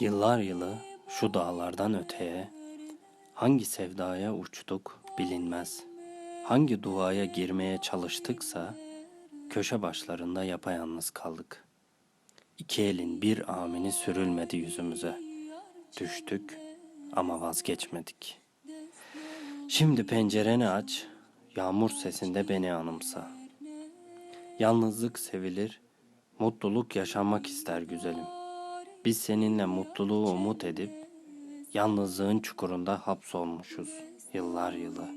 Yıllar yılı şu dağlardan öteye hangi sevdaya uçtuk bilinmez. Hangi duaya girmeye çalıştıksa köşe başlarında yapayalnız kaldık. İki elin bir amini sürülmedi yüzümüze. Düştük ama vazgeçmedik. Şimdi pencereni aç, yağmur sesinde beni anımsa. Yalnızlık sevilir, mutluluk yaşanmak ister güzelim. Biz seninle mutluluğu umut edip yalnızlığın çukurunda hapsolmuşuz yıllar yılı.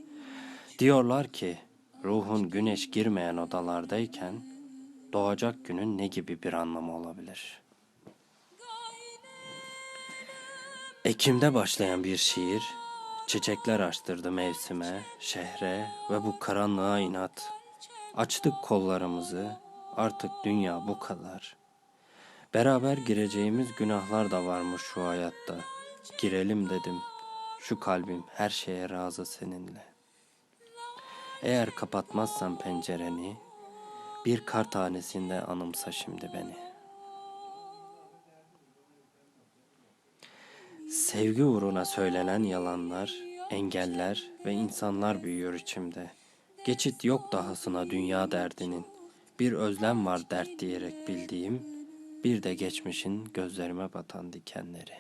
Diyorlar ki ruhun güneş girmeyen odalardayken doğacak günün ne gibi bir anlamı olabilir? Ekim'de başlayan bir şiir, çiçekler açtırdı mevsime, şehre ve bu karanlığa inat. Açtık kollarımızı, artık dünya bu kadar. Beraber gireceğimiz günahlar da varmış şu hayatta. Girelim dedim, şu kalbim her şeye razı seninle. Eğer kapatmazsan pencereni, bir kar tanesinde anımsa şimdi beni. Sevgi uğruna söylenen yalanlar, engeller ve insanlar büyüyor içimde. Geçit yok dahasına dünya derdinin. Bir özlem var dert diyerek bildiğim, bir de geçmişin gözlerime batan dikenleri.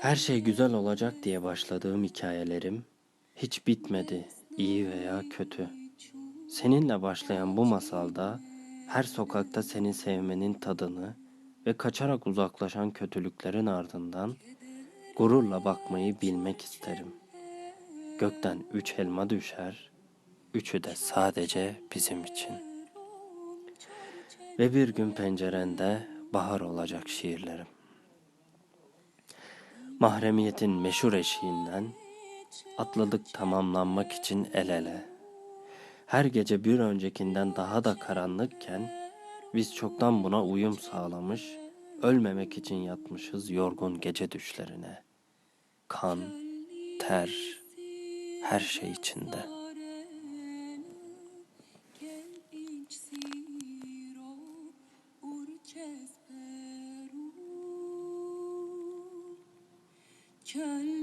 Her şey güzel olacak diye başladığım hikayelerim hiç bitmedi, iyi veya kötü. Seninle başlayan bu masalda her sokakta seni sevmenin tadını ve kaçarak uzaklaşan kötülüklerin ardından gururla bakmayı bilmek isterim. Gökten üç elma düşer, üçü de sadece bizim için. Ve bir gün pencerende bahar olacak şiirlerim. Mahremiyetin meşhur eşiğinden atladık tamamlanmak için el ele. Her gece bir öncekinden daha da karanlıkken biz çoktan buna uyum sağlamış, ölmemek için yatmışız yorgun gece düşlerine. Kan, ter, her şey içinde. Çöl